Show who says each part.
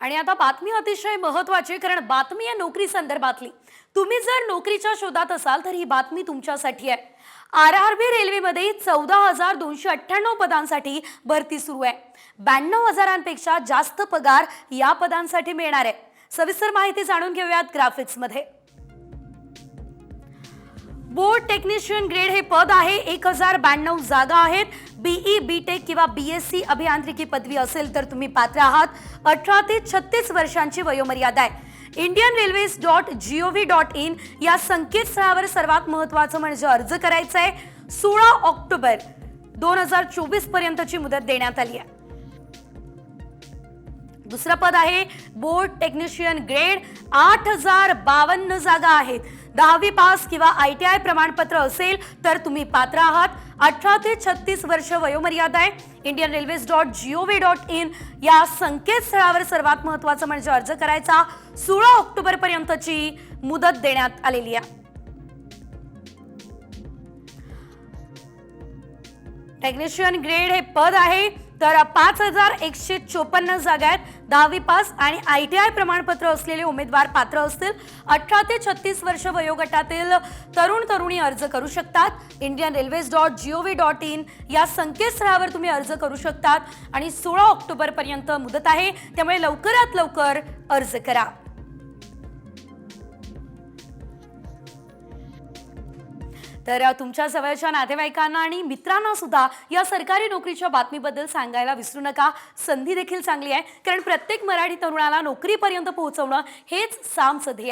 Speaker 1: आणि आता बातमी अतिशय महत्वाची कारण बातमी आहे नोकरी संदर्भातली. तुम्ही जर नोकरीच्या शोधात असाल तर ही बातमी तुमच्यासाठी आहे. आर आर बी रेल्वेमध्ये चौदा हजार दोनशे अठ्ठ्याण्णव पदांसाठी भरती सुरू आहे. ब्याण्णव हजारांपेक्षा जास्त पगार या पदांसाठी मिळणार आहे. सविस्तर माहिती जाणून घेऊयात ग्राफिक्समध्ये. बोर्ड टेक्निशियन ग्रेड हे पद आहे. एक हजार ब्याण्णव जागा आहेत. बीई बी टेक किंवा बी एस सी अभियांत्रिकी पदवी असेल तर तुम्ही पात्र आहात. अठरा ते छत्तीस वर्षांची वयोमर्यादा आहे. Indian railways dot G O V dot in या संकेतस्थळावर सर्वात महत्वाचं म्हणजे अर्ज करायचा आहे. सोळा ऑक्टोबर दोन हजार चोवीस पर्यंतची मुदत देण्यात आली आहे. दुसरं पद आहे. बोर्ड टेक्निशियन ग्रेड आठ हजार बावन्न जागा आहेत. दहावी पास किंवा आय टी आय प्रमाणपत्र असेल तर तुम्ही पात्र आहात. अठरा ते छत्तीस वर्ष वयोमर्यादा आहे. Indian railways dot gov dot in या संकेतस्थळावर सर्वात महत्वाचं म्हणजे अर्ज करायचा. सोळा ऑक्टोबर पर्यंतची मुदत देण्यात आलेली आहे. टेक्निशियन ग्रेड हे पद आहे. तर पाच हजार एकशे चोपन्न जागा आहेत. दहावी पास आणि आय टी आय प्रमाणपत्र असलेले उमेदवार पात्र असतील. अठरा ते छत्तीस वर्ष वयोगटातील तरुण तरुणी अर्ज करू शकतात. Indian railways dot G O V dot in या संकेतस्थळावर तुम्ही अर्ज करू शकतात. आणि सोळा ऑक्टोबरपर्यंत मुदत आहे. त्यामुळे लवकरात लवकर अर्ज करा. तर तुमच्या जवळच्या नातेवाईकांना आणि मित्रांना सुद्धा या सरकारी नोकरीच्या बातमीबद्दल सांगायला विसरू नका. संधी देखील चांगली आहे. कारण प्रत्येक मराठी तरुणाला नोकरीपर्यंत पोहोचवणं हेच सामचं ध्येय